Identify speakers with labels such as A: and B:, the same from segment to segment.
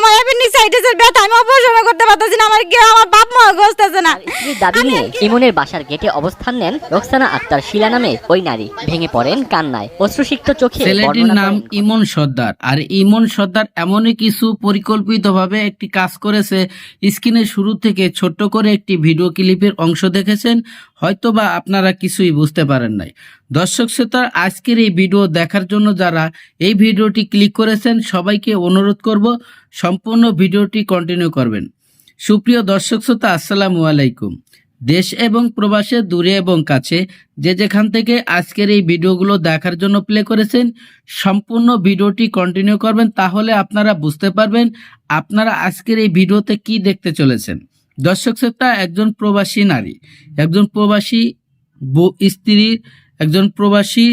A: আমার অ্যাপেন্ডিসাইটিসের ব্যথা আমি অপারেশন করতে পারতেছি না আমার কি আমার বাপ মা গসতেছে না।
B: দাবি নিয়ে ইমনের বাসার গেটে অবস্থান নেন রোকসানা আক্তার শিলা নামে ওই নারী। ভেঙে পড়েন কান্নায়। অশ্রুসিক্ত চোখে
C: ছেলেটির নাম ইমন সর্দার। আর ইমন সর্দার এমনই কিছু পরিকল্পিতভাবে একটি কাজ করেছে। স্ক্রিনের শুরু থেকে ছোট্ট করে একটি ভিডিও ক্লিপের অংশ দেখেছেন। হয়তোবা আপনারা কিছুই বুঝতে পারেন নাই। দর্শক শ্রোতার আজকের এই ভিডিও দেখার জন্য যারা এই ভিডিওটি ক্লিক করেছেন সবাইকে অনুরোধ করব সম্পূর্ণ ভিডিওটি কন্টিনিউ করবেন। সুপ্রিয় দর্শক শ্রোতা, আসসালামু আলাইকুম। দেশ এবং প্রবাসে, দূরে এবং কাছে যে যেখান থেকে আজকের এই ভিডিওগুলো দেখার জন্য প্লে করেছেন, সম্পূর্ণ ভিডিওটি কন্টিনিউ করবেন তাহলে আপনারা বুঝতে পারবেন আপনারা আজকের এই ভিডিওতে কি দেখতে চলেছেন। দর্শক শ্রোতা, একজন প্রবাসী নারী, একজন প্রবাসী স্ত্রীর একজন প্রবাসী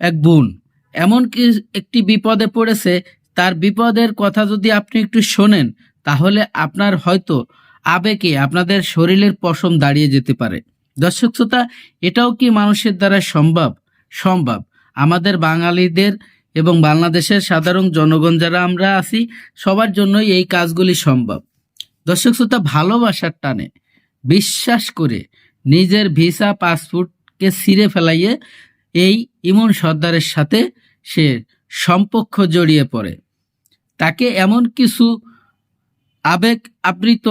C: এক বোন এমন কি একটি বিপদে পড়েছে তার বিপদের কথা যদি আপনি একটু শোনেন, তাহলে আপনার হয়তো আবেগে আপনাদের শরীরের পশম দাঁড়িয়ে যেতে পারে। দর্শক শ্রোতা, এটাও কি মানুষের দ্বারা সম্ভব? সম্ভব। আমাদের বাঙালিদের এবং বাংলাদেশের সাধারণ জনগণ যারা আমরা আছি, সবার জন্যই এই কাজগুলি সম্ভব। দর্শক শ্রোতা, ভালোবাসার টানে বিশ্বাস করে নিজের ভিসা, পাসপোর্টকে ছিঁড়ে ফেলাইয়ে এই ইমন সর্দারের সাথে সে সম্পর্ক জড়িয়ে পড়ে। তাকে এমন কিছু আবেগ আবৃত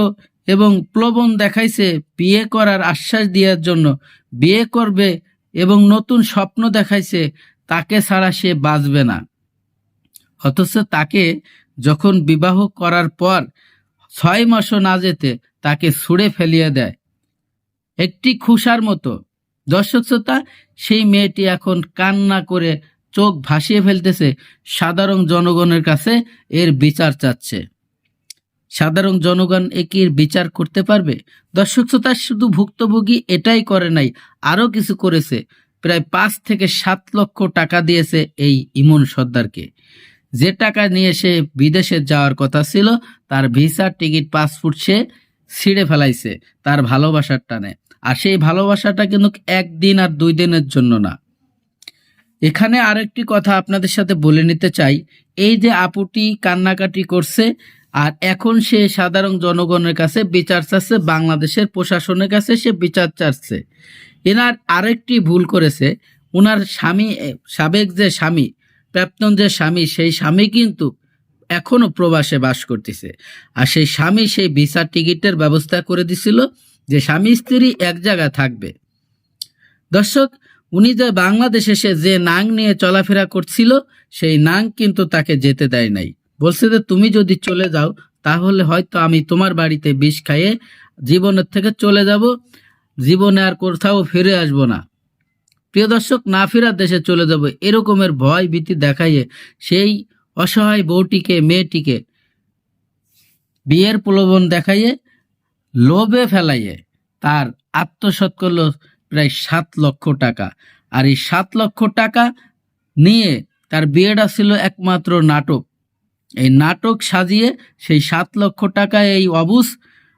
C: এবং প্লবন দেখাইছে বিয়ে করার আশ্বাস দেওয়ার জন্য। বিয়ে করবে এবং নতুন স্বপ্ন দেখাইছে, তাকে ছাড়া সে বাঁচবে না। অথচ তাকে যখন বিবাহ করার পর ছয় মাসও না যেতে, তাকে ছুঁড়ে ফেলিয়ে দেয়। একটি খুশার মতো। দর্শক সেই মেয়েটি এখন কান্না করে চোখ ভাসিয়ে ফেলতেছে সাধারণ জনগণের কাছে এর বিচার চাচ্ছে। সাধারণ জনগণ একির বিচার করতে পারবে? দর্শক শ্রোতা, শুধু ভুক্তভোগী এটাই করে নাই, আরও কিছু করেছে। প্রায় পাঁচ থেকে সাত লক্ষ টাকা দিয়েছে এই ইমন সর্দারকে। যে টাকা নিয়ে সে বিদেশে যাওয়ার কথা ছিল, তার ভিসা, টিকিট, পাসপোর্ট সে ছিঁড়ে ফেলাইছে, তার ভালোবাসার টানে। আর সেই ভালোবাসাটা কিন্তু একদিন আর দুই দিনের জন্য না। এখানে আরেকটি কথা আপনাদের সাথে বলে নিতে চাই। এই যে আপুটি কান্নাকাটি করছে, আর এখন সে সাধারণ জনগণের কাছে বিচার চাচ্ছে, বাংলাদেশের প্রশাসনের কাছে সে বিচার চাচ্ছে। এনার আরেকটি ভুল করেছে। ওনার স্বামী, সাবেক যে স্বামী প্রাপ্তন যে স্বামী, সেই স্বামী কিন্তু এখনও প্রবাসে বাস করতেছে। আর সেই স্বামী সেই ভিসা টিকিটের ব্যবস্থা করে দিছিল যে স্বামী স্ত্রী এক জায়গায় থাকবে। দর্শক উনি যে বাংলাদেশে সে যে নাং নিয়ে চলাফেরা করছিল, সেই নাং কিন্তু তাকে যেতে দেয় নাই। বলছে যে, তুমি যদি চলে যাও, তাহলে হয়তো আমি তোমার বাড়িতে বিষ খাইয়ে জীবনের থেকে চলে যাব। জীবনে আর কোথাও ফিরে আসব না। প্রিয় দর্শক না ফেরার দেশে চলে যাব। এরকমের ভয় ভীতি দেখাইয়ে সেই অসহায় বউটিকে, মেয়েটিকে বিয়ের প্রলোভন দেখাইয়ে লোভে ফেলাইয়ে তার আত্মসৎ করল প্রায় সাত লক্ষ টাকা। আর এই সাত লক্ষ টাকা নিয়ে তার বিয়েটা ছিল একমাত্র নাটক। এই নাটক সাজিয়ে সেই সাত লক্ষ টাকা এই অবুস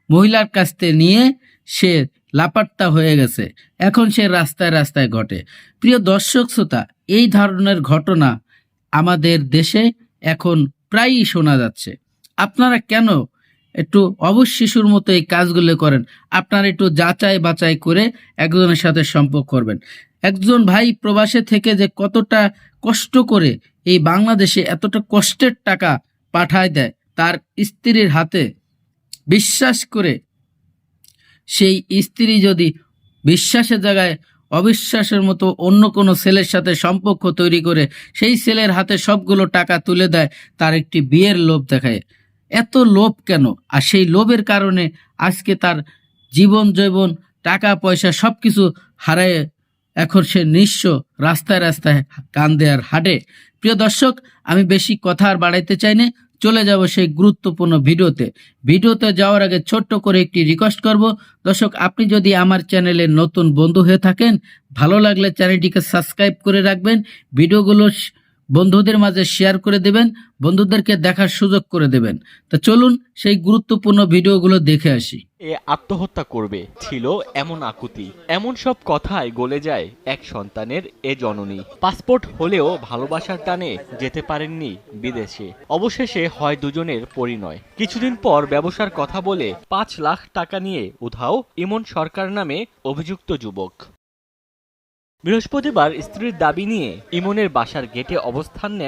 C: মহিলার কাছ থেকে নিয়ে সে লাপাত্তা হয়ে গেছে। এখন সে রাস্তায় রাস্তায় ঘটে। প্রিয় দর্শক শ্রোতা, এই ধরনের ঘটনা আমাদের দেশে এখন প্রায়ই শোনা যাচ্ছে। আপনারা কেন একটু অবশ শিশুর মতো এই কাজগুলো করেন। আপনারা একটু যাচাই বাছাই করে একজনের সাথে সম্পর্ক করবেন। একজন ভাই প্রবাসে থেকে যে কতটা কষ্ট করে এই বাংলাদেশে এতটা কষ্টের টাকা পাঠায় দেয়, তার স্ত্রীর হাতে বিশ্বাস করে সেই স্ত্রী যদি বিশ্বাসের জায়গায় অবিশ্বাসের মতো অন্য কোনো ছেলের সাথে সম্পর্ক তৈরি করে, সেই ছেলের হাতে সবগুলো টাকা তুলে দেয়, তার একটি বিয়ের লোভ দেখায়। এত লোভ কেন? আর সেই লোভের কারণে আজকে তার জীবন জৈবন টাকা, পয়সা সব কিছু হারায় এখন সে নিঃস্ব রাস্তায় রাস্তায় কান্দে আর হাঁটে। প্রিয় দর্শক, আমি বেশি কথা আর বাড়াইতে চাই না। চলে যাব সেই গুরুত্বপূর্ণ ভিডিওতে। ভিডিওতে যাওয়ার আগে ছোট্ট করে একটি রিকোয়েস্ট করব। দর্শক, আপনি যদি আমার চ্যানেলে নতুন বন্ধু হয়ে থাকেন, ভালো লাগলে চ্যানেলটিকে সাবস্ক্রাইব করে রাখবেন। ভিডিওগুলো বন্ধুদের মাঝে শেয়ার করে দেবেন, বন্ধুদেরকে দেখার সুযোগ করে দেবেন। তা চলুন সেই গুরুত্বপূর্ণ ভিডিওগুলো দেখে আসি।
D: এ আত্মহত্যা করবে, ছিল এমন আকুতি। এমন সব কথায় গলে যায় এক সন্তানের এ জননী। পাসপোর্ট হলেও ভালোবাসার টানে যেতে পারেননি বিদেশে। অবশেষে হয় দুজনের পরিণয়। কিছুদিন পর ব্যবসার কথা বলে পাঁচ লাখ টাকা নিয়ে উধাও ইমন সরকার নামে অভিযুক্ত যুবক। বৃহস্পতিবার স্ত্রীর দাবি নিয়ে ইমনের বাসার গেটে অবস্থান নেন